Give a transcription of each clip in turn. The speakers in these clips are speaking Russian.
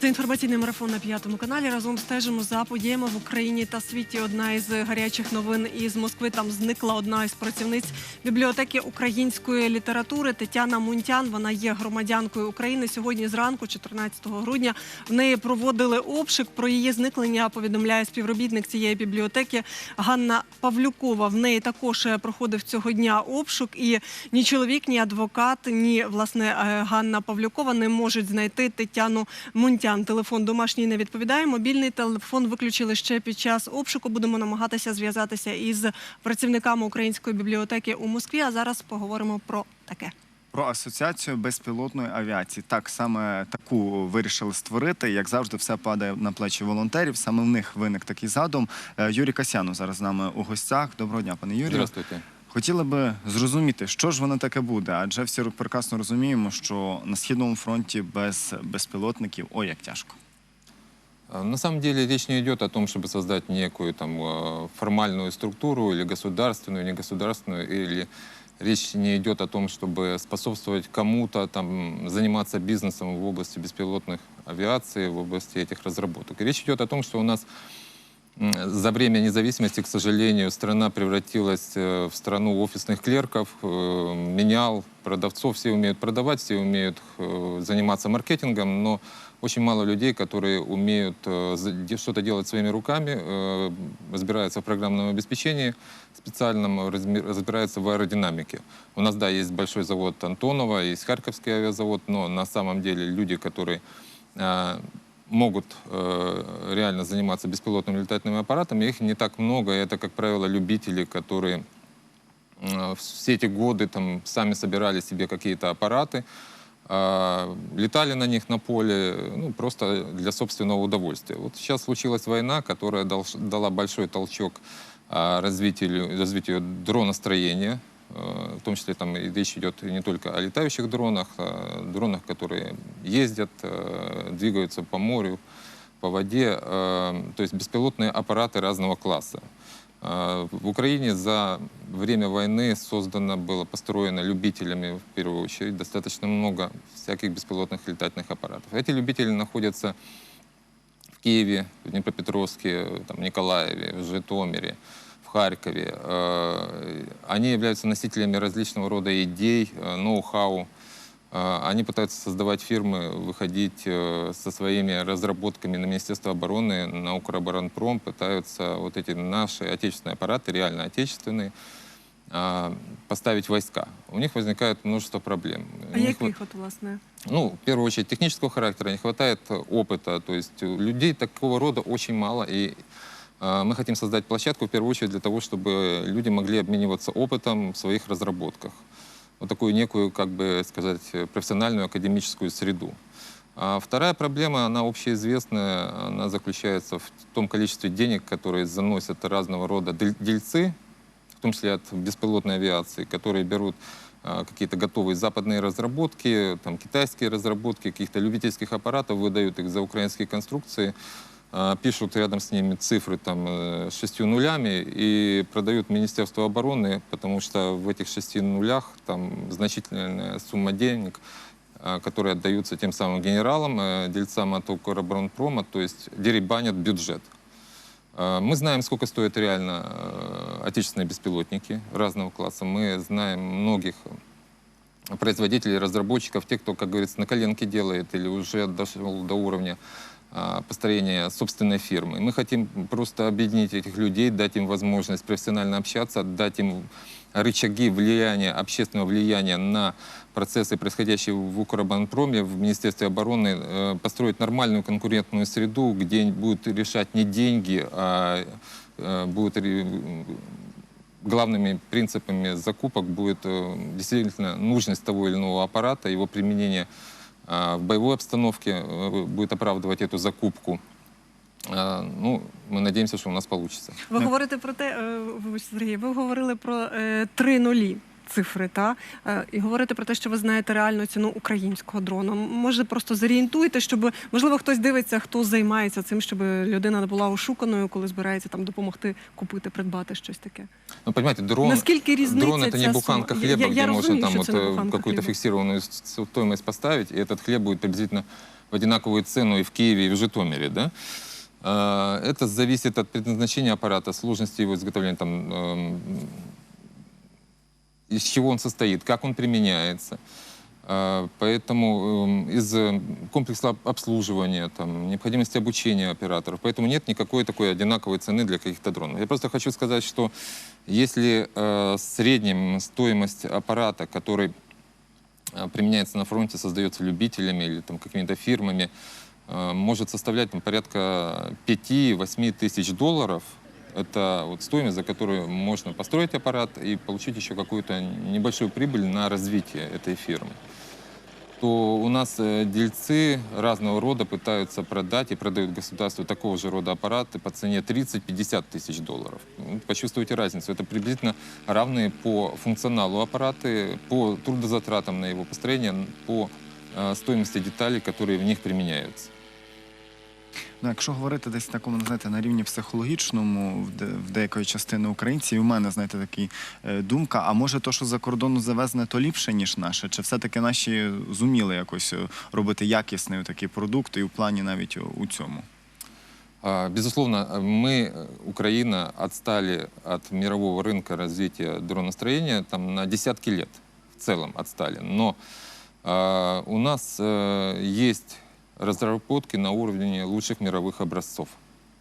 Це інформаційний марафон на п'ятому каналі. Разом стежимо за подіями в Україні та світі. Одна із гарячих новин із Москви. Там зникла одна із працівниць бібліотеки української літератури Тетяна Мунтян. Вона є громадянкою України. Сьогодні зранку, 14 грудня, в неї проводили обшук. Про її зникнення повідомляє співробітник цієї бібліотеки Ганна Павлюкова. В неї також е, проходив цього дня обшук. І ні чоловік, ні адвокат, ні власне е, Ганна Павлюкова не можуть знайти Тетяну Мунтян. Телефон домашній не відповідає. Мобільний телефон виключили ще під час обшуку. Будемо намагатися зв'язатися із працівниками української бібліотеки у Москві. А зараз поговоримо про таке. Про асоціацію безпілотної авіації. Так саме таку вирішили створити. Як завжди, все падає на плечі волонтерів. Саме в них виник такий задум. Е, Юрій Касьянов зараз з нами у гостях. Доброго дня, пане Юрію. Здравствуйте. Хотіли би зрозуміти, що ж воно таке буде, адже всі прекрасно розуміємо, що на східному фронті без безпілотників ой як тяжко. А, На самом деле речь не идет о том, чтобы создать некую там э, формальную структуру или государственную, негосударственную, или речь не идет о том, чтобы способствовать кому-то там заниматься бизнесом в области беспилотных авиации, в области этих разработок. Речь идет о том, что у нас м, за время независимости, к сожалению, страна превратилась э, в страну офисных клерков, э, менял, продавцов, все умеют продавать, все умеют э, заниматься маркетингом, но очень мало людей, которые умеют что-то делать своими руками, разбираются в программном обеспечении специальном, разбираются в аэродинамике. У нас, да, есть большой завод Антонова, есть Харьковский авиазавод, но на самом деле люди, которые э, могут э, реально заниматься беспилотными летательными аппаратами, их не так много. Это, как правило, любители, которые э, все эти годы там сами собирали себе какие-то аппараты, а, летали на них на поле, ну, просто для собственного удовольствия. Вот сейчас случилась война, которая дал- дала большой толчок а, развитию, развитию дроностроения, э, в том числе там речь идет не только о летающих дронах, а дронах, которые ездят, э, двигаются по морю, по воде, э, то есть беспилотные аппараты разного класса. В Украине за время войны создано было, построено любителями, в первую очередь, достаточно много всяких беспилотных летательных аппаратов. Эти любители находятся в Киеве, в Днепропетровске, там, Николаеве, в Житомире, Харькове. Э, Они являются носителями различного рода идей, э, ноу-хау. Э, Они пытаются создавать фирмы, выходить со своими разработками на Министерство обороны, на Укроборонпром, пытаются вот эти наши отечественные аппараты, реально отечественные, поставить войска. У них возникает множество проблем. А У них вот- от власне? ну, в первую очередь, технического характера, не хватает опыта. То есть людей такого рода очень мало. И мы хотим создать площадку, в первую очередь, для того, чтобы люди могли обмениваться опытом в своих разработках. Вот такую некую, как бы сказать, профессиональную академическую среду. А вторая проблема, она общеизвестная, она заключается в том количестве денег, которые заносят разного рода дель- дельцы, в том числе от беспилотной авиации, которые берут а, какие-то готовые западные разработки, там, китайские разработки каких-то любительских аппаратов, выдают их за украинские конструкции, а, пишут рядом с ними цифры там, э, с шестью нулями и продают Министерству обороны, потому что в этих шести нулях там значительная сумма денег, а, которые отдаются тем самым генералам, э, дельцам от Укроборонпрома, то есть деребанят бюджет. А, Мы знаем, сколько стоят реально э, отечественные беспилотники разного класса. Мы знаем многих производителей, разработчиков, тех, кто, как говорится, на коленке делает или уже дошел до уровня а, построения собственной фирмы. Мы хотим просто объединить этих людей, дать им возможность профессионально общаться, дать им рычаги влияния, общественного влияния на процессы, происходящие в Укроборонпроме, в Министерстве обороны, э, построить нормальную конкурентную среду, где будут решать не деньги, а э, будут главными принципами закупок будет э, действительно нужность того или иного аппарата, его применение а, в боевой обстановке э, будет оправдывать эту закупку. А, Ну, мы надеемся, что у нас получится. Ви Ну. говорите про те, е, вибачте, Сергій, ви говорили про е, три нулі. Цифри, та Е, і говорите про те, що ви знаєте реальну ціну українського дрону. М- Може, просто зорієнтуйте, щоб можливо хтось дивиться, хто займається цим, щоб людина не була ошуканою, коли збирається там допомогти купити, придбати щось таке. Ну, понимаете, дрон, Наскільки різниця дрон это не ця буханка сума? Я- хлеба, я где можно розумію, там що вот це не э, буханка какую-то хліба. фиксированную с- стоимость поставить, и этот хлеб будет приблизительно в одинаковую цену и в Киеве, и в Житомире, да? А, Это зависит от предназначения аппарата, сложности его изготовления, там, эм, из чего он состоит, как он применяется. А, Поэтому эм, из э, комплекса об- обслуживания, там, необходимости обучения операторов, поэтому нет никакой такой одинаковой цены для каких-то дронов. Я просто хочу сказать, что если э, в среднем стоимость аппарата, который э, применяется на фронте, создается любителями или там, какими-то фирмами, может составлять там, порядка 5-8 тысяч долларов. Это вот стоимость, за которую можно построить аппарат и получить еще какую-то небольшую прибыль на развитие этой фирмы то у нас э, дельцы разного рода пытаются продать и продают государству такого же рода аппараты по цене 30-50 тысяч долларов. Ну, Почувствуйте разницу. Это приблизительно равные по функционалу аппараты, по трудозатратам на его построение, по э, стоимости деталей, которые в них применяются. Ну, якщо говорити десь такому, знаєте, на рівні психологічному в, де, в деякої частини українців, і в мене, знаєте, така е, думка, а може то, що за кордону завезне, то ліпше, ніж наше? Чи все-таки наші зуміли якось е, робити якісний такий продукт і в плані навіть у, у цьому? А, Безусловно, мы, э, Украина, отстали от мирового рынка развития дроностроения там, на десятки лет в целом отстали. Но а, у нас э, есть разработки на уровне лучших мировых образцов.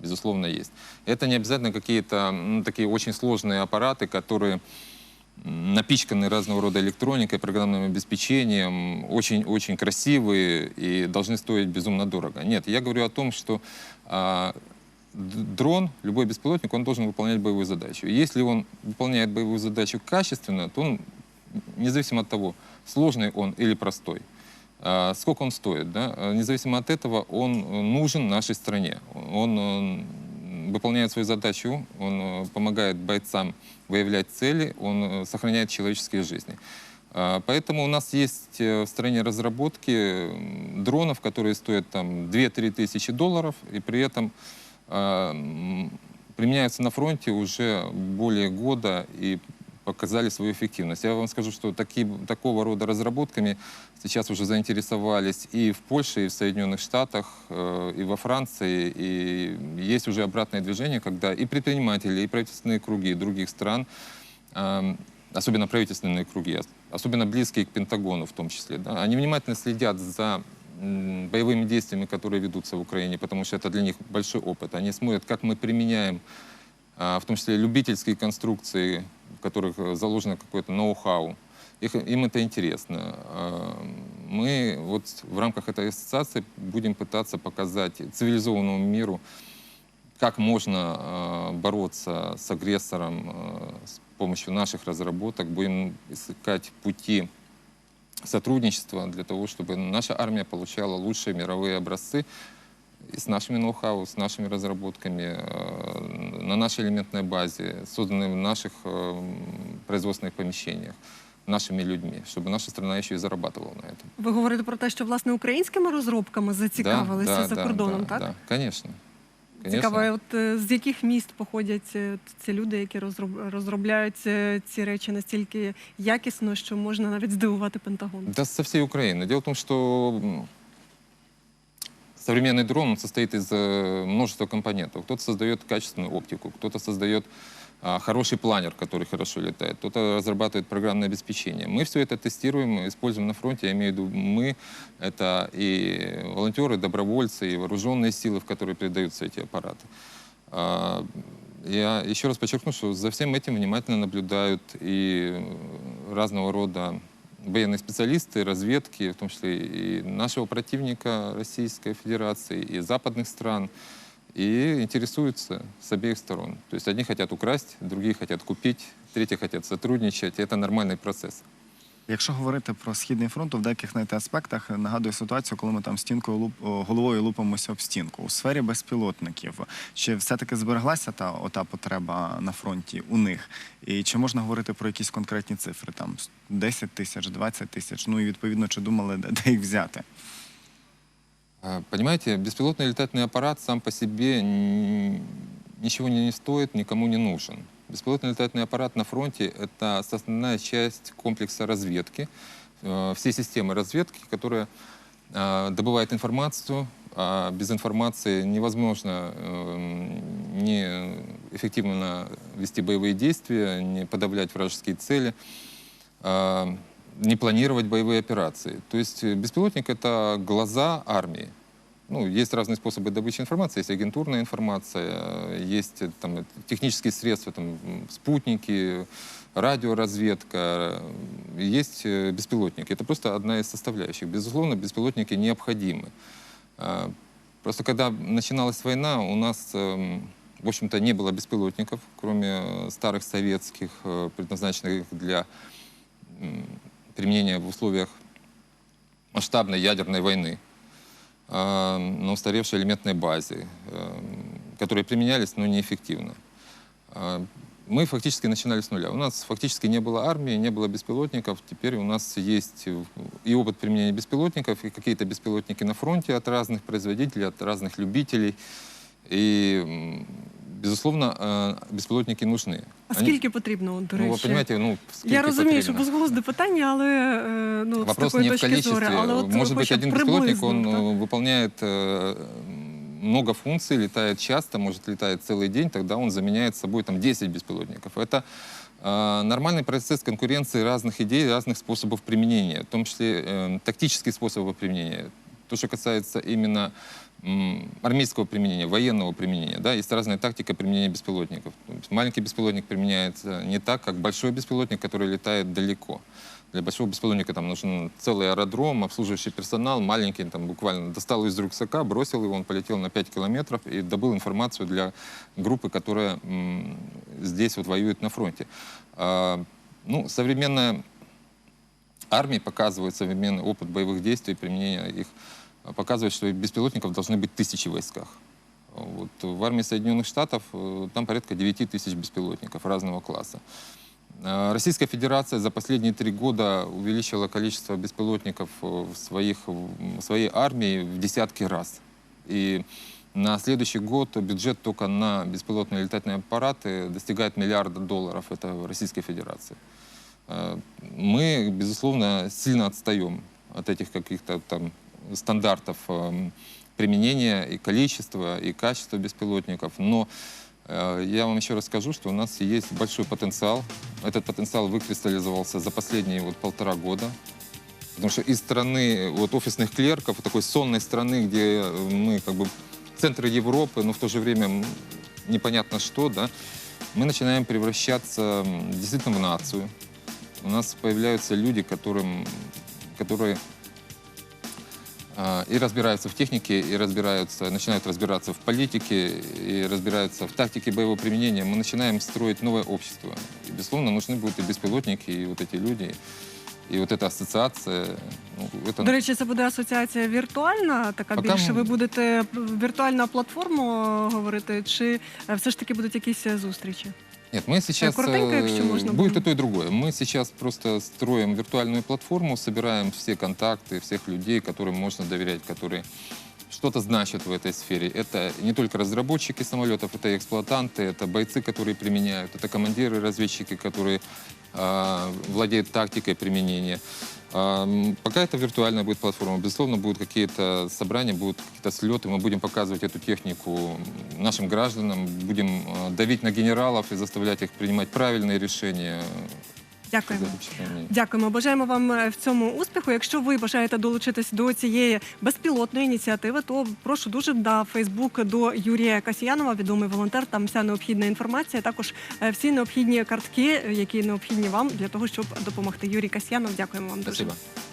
Безусловно, есть. Это не обязательно какие-то ну, такие очень сложные аппараты, которые напичканы разного рода электроникой, программным обеспечением, очень-очень красивые и должны стоить безумно дорого. Нет, я говорю о том, что а, дрон, любой беспилотник, он должен выполнять боевую задачу. Если он выполняет боевую задачу качественно, то он, независимо от того, сложный он или простой, сколько он стоит, да, а, независимо от этого, он э, нужен нашей стране. Он э, выполняет свою задачу, он э, помогает бойцам выявлять цели, он сохраняет человеческие жизни. А, Поэтому у нас есть в стране разработки дронов, которые стоят там 2-3 тысячи долларов, и при этом а, применяются на фронте уже более года и показали свою эффективность. Я вам скажу, что такие, такого рода разработками сейчас уже заинтересовались и в Польше, и в Соединенных Штатах, э, и во Франции. И есть уже обратное движение, когда и предприниматели, и правительственные круги других стран, эм, особенно правительственные круги, ос- особенно близкие к Пентагону в том числе, да, они внимательно следят за боевыми действиями, которые ведутся в Украине, потому что это для них большой опыт. Они смотрят, как мы применяем а, в том числе любительские конструкции, которых э, заложено какое-то ноу-хау. Им это интересно. А, Мы вот в рамках этой ассоциации будем пытаться показать цивилизованному миру, как можно э, бороться с агрессором э, с помощью наших разработок. Будем искать пути сотрудничества для того, чтобы наша армия получала лучшие мировые образцы с нашими ноу-хау, с нашими разработками э, на нашей элементной базе, созданной в наших э, производственных помещениях, нашими людьми, чтобы наша страна еще и зарабатывала на этом. Ви говорите про те, що власне українськими розробками зацікавилися да, за да, кордоном, да, так? Да, конечно. Цікаво, Конечно. от е, з яких міст походять е, ці люди, які розроб- розробляють е, ці речі настільки якісно, що можна навіть здивувати Пентагон. Да со всей Украины. Дело в том, что м, современный дрон он состоит из э, множества компонентов. Кто-то создает качественную оптику, кто-то создает а, хороший планер, который хорошо летает, кто-то разрабатывает программное обеспечение. Мы все это тестируем, используем на фронте. Я имею в виду мы, это и волонтеры, добровольцы, и вооруженные силы, в которые передаются эти аппараты. А, Я еще раз подчеркну, что за всем этим внимательно наблюдают и разного рода военные специалисты, разведки, в том числе и нашего противника Российской Федерации, и западных стран, и интересуются с обеих сторон. То есть одни хотят украсть, другие хотят купить, третьи хотят сотрудничать. Это нормальный процесс. Якщо говорити про східний фронт, то в деяких знаєте, аспектах нагадує ситуацію, коли ми там стінкою луп, головою лупимося об стінку. У сфері безпілотників чи все-таки збереглася та ота потреба на фронті у них? І чи можна говорити про якісь конкретні цифри? Там 10 тисяч, 20 тисяч? Ну і відповідно, чи думали, де, їх взяти? А, Понимаете, беспилотный летательный аппарат сам по себе н- ничего не стоит, никому не нужен. Беспилотный летательный аппарат на фронте — это составная часть комплекса разведки, э, всей системы разведки, которая а, добывает информацию, а без информации невозможно э, не эффективно вести боевые действия, не подавлять вражеские цели, а, не планировать боевые операции. То есть э, беспилотник — это глаза армии. Ну, есть разные способы добычи информации. Есть агентурная информация, есть э, там, э, технические средства, там, спутники, радиоразведка, э, есть беспилотники. Это просто одна из составляющих. Безусловно, беспилотники необходимы. А, Просто когда начиналась война, у нас, эм, в общем-то, не было беспилотников, кроме старых советских, предназначенных для применения в условиях масштабной ядерной войны на устаревшей элементной базе, э, которые применялись, но неэффективно. А, Мы фактически начинали с нуля. У нас фактически не было армии, не было беспилотников. Теперь у нас есть и опыт применения беспилотников, и какие-то беспилотники на фронте от разных производителей, от разных любителей. И, безусловно, э, беспилотники нужны. А Они- скільки потрібно, от, до ну, речі? вы понимаете, ну, скільки Я розумію, що потрібно? безглузде питання, але е, ну, з Вопрос такої не в точки зору. количестве. Але от Может быть, хоча б один беспилотник, приблизно, он так? э, выполняет э, много функций, летает часто, может летает целый день, тогда он заменяет собой там 10 беспилотников. Это э, нормальный процесс конкуренции разных идей, разных способов применения, в том числе э, тактические способы применения. То, что касается именно м, армейского применения, военного применения, да, есть разная тактика применения беспилотников. Маленький беспилотник применяется не так, как большой беспилотник, который летает далеко. Для большого беспилотника там нужен целый аэродром, обслуживающий персонал, маленький, там буквально достал из рюкзака, бросил его, он полетел на 5 километров и добыл информацию для группы, которая здесь вот воюет на фронте. А, ну, современная армии показывает современный опыт боевых действий, применения их, показывает, что беспилотников должны быть тысячи в войсках. Вот. В армии Соединенных Штатов э, там порядка 9 тысяч беспилотников разного класса. А, Российская Федерация за последние три года увеличила количество беспилотников э, в, своих, в своей армии в десятки раз. И на следующий год бюджет только на беспилотные летательные аппараты достигает миллиарда долларов. Это Российской Федерации. Э, Мы, безусловно, сильно отстаем от этих каких-то там стандартов эм, применения и количества, и качества беспилотников. Но э, я вам еще раз скажу, что у нас есть большой потенциал. Этот потенциал выкристаллизовался за последние вот полтора года. Потому что из страны вот, офисных клерков, такой сонной страны, где э, мы как бы центры Европы, но в то же время непонятно что, да, мы начинаем превращаться действительно в нацию. У нас появляются люди, которым, которые и разбираются в технике, и разбираются, начинают разбираться в политике, и разбираются в тактике боевого применения. Мы начинаем строить новое общество. И, безусловно, нужны будут и беспилотники, и вот эти люди, и вот эта ассоциация. Ну, это... До речі, це буде асоціація віртуальна, така Поки більше. м- Ви будете віртуальна платформа говорити, чи е, все ж таки будуть якісь е, зустрічі? Нет, мы сейчас... коротенько, э, если можно Будет и то, и другое. Мы сейчас просто строим виртуальную платформу, собираем все контакты, всех людей, которым можно доверять, которые что-то значат в этой сфере. Это не только разработчики самолетов, это и эксплуатанты, это бойцы, которые применяют, это командиры, разведчики, которые а, владеют тактикой применения. А, Пока это виртуальная будет платформа. Безусловно, будут какие-то собрания, будут какие-то слеты. Мы будем показывать эту технику нашим гражданам, будем э, давить на генералов и заставлять их принимать правильные решения. Дякуємо. Дякуємо. Бажаємо вам е, в цьому успіху. Якщо ви бажаєте долучитись до цієї безпілотної ініціативи, то прошу дуже на Фейсбук до Юрія Касіянова, відомий волонтер. Там вся необхідна інформація. Також е, всі необхідні картки, які необхідні вам для того, щоб допомогти. Юрій Касьянов, дякуємо вам дуже.